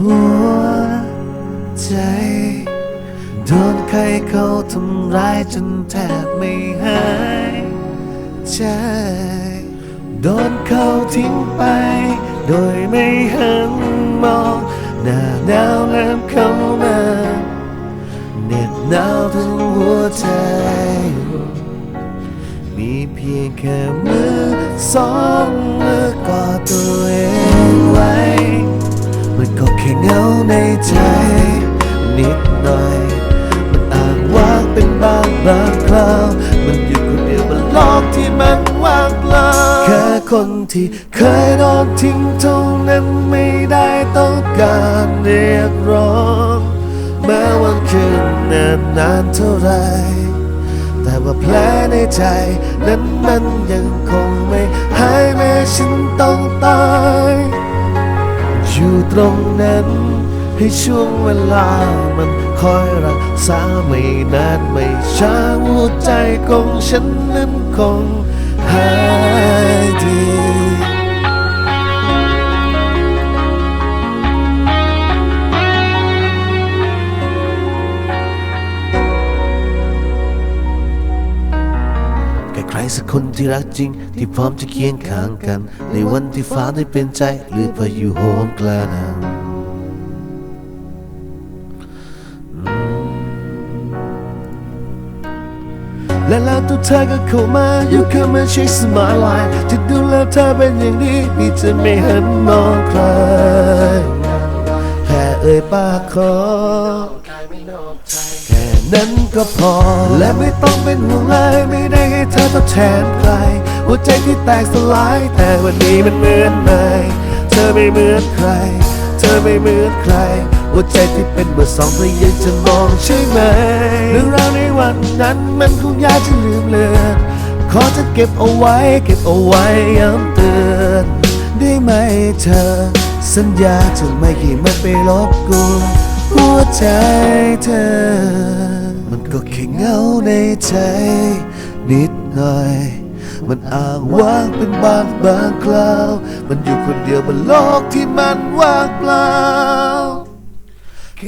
หัวใจโดนใครเขาทำร้ายจนแทบไม่หายใจโดนเขาทิ้งไป โดยไม่หันมองหน้าหนาวเริ่มเข้ามาเหน็บหนาวทั้งหัวใจ มีเพียงแค่มือสองมือ บางคราวมันอยู่คนเดียวบนโลกที่มันว่างเปล่าแค่คนที่เคยโดนทิ้งเท่านั้นไม่ได้ต้องการเรียกร้องแม้วันคืนนานนานเท่าไร แต่ว่าแผลในใจนั้นมันยังคงไม่หายแม้ฉันต้องตายอยู่ตรงนั้น ให้ช่วงเวลามันคอยรักษาไม่นานไม่ช้าหัวใจของฉันนั้นคงหายดีใครสักคนที่รักจริง ที่พร้อมจะเคียงข้างกัน ในวันที่ฟ้าได้เป็นใจหรือพายุโหมกระหน่ำ และแล้วตัวเธอก็เข้ามา You come and chase my line จะดูแลเธอเป็นอย่างดีนี่จะไม่หันมองใครแค่เอ่ยปากขอแค่นั้นก็พอ และไม่ต้องเป็นห่วงเลยไม่ได้ให้เธอทดแทนใคร หัวใจที่แตกสลาย แต่วันนี้มันเหมือนใหม่เธอไม่เหมือนใคร เธอไม่เหมือนใคร หัวใจที่เป็นเบอร์สองเธอยังจะมองใช่ไหมเรื่องราวในวันนั้นมันคงยากจะลืมเลือนขอจะเก็บเอาไว้ เก็บเอาไว้ย้ำเตือนได้ไหมเธอ สัญญาจะไม่ขี่มันไปลบกวนหัวใจเธอ มันก็แค่เงาในใจ นิดหน่อยมันอ้างว้างเป็นบางบางคราว มันอยู่คนเดียวบนโลกที่มันว่างเปล่า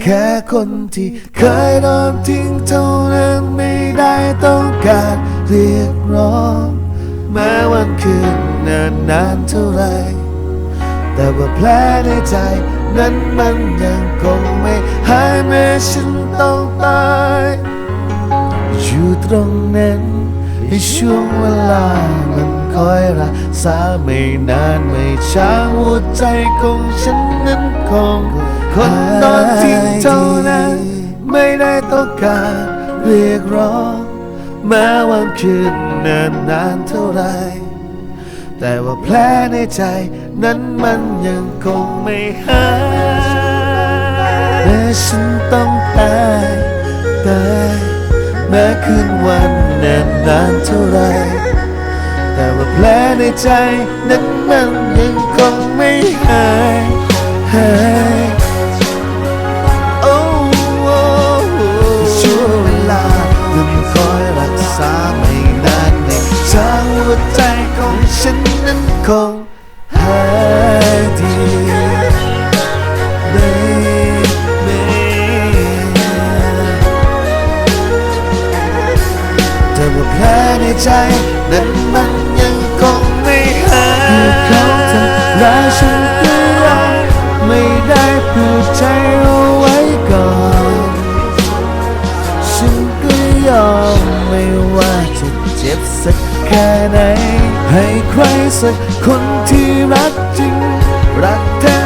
แค่คนที่เคยโดนทิ้งเท่านั้นไม่ได้ต้องการเรียกร้อง แม้วันคืนนานนานเท่าไร แต่ว่าแผลในใจนั้นมันยังคงไม่หายแม้ฉันต้องตายอยู่ตรงนั้นให้ช่วงเวลามันคอยรักษาไม่นานไม่ช้าหัวใจของฉันนั้นคง คนนอนทิ้งเท่านั้น ไม่ได้ต้องการเรียกร้อง แม้วันคืนนานนานเท่าไร แต่ว่าแผลในใจนั้นมันยังคงไม่หายและฉันต้องตายตายแม้คืนวันนานนานเท่าไรแต่ว่าแผลในใจนั้นมันยังคงไม่หายหาย คงหายดีไม่ไม่แต่ว่าแผลในใจนั้นมันยังคงไม่หายเขาทำร้ายฉันก็ยังไม่ได้ผูกใจเอาไว้ก่อนฉันก็ยอมไม่ว่าจะเจ็บสักแค่ไหน ให้ใครสักคนที่รักจริง รักแท้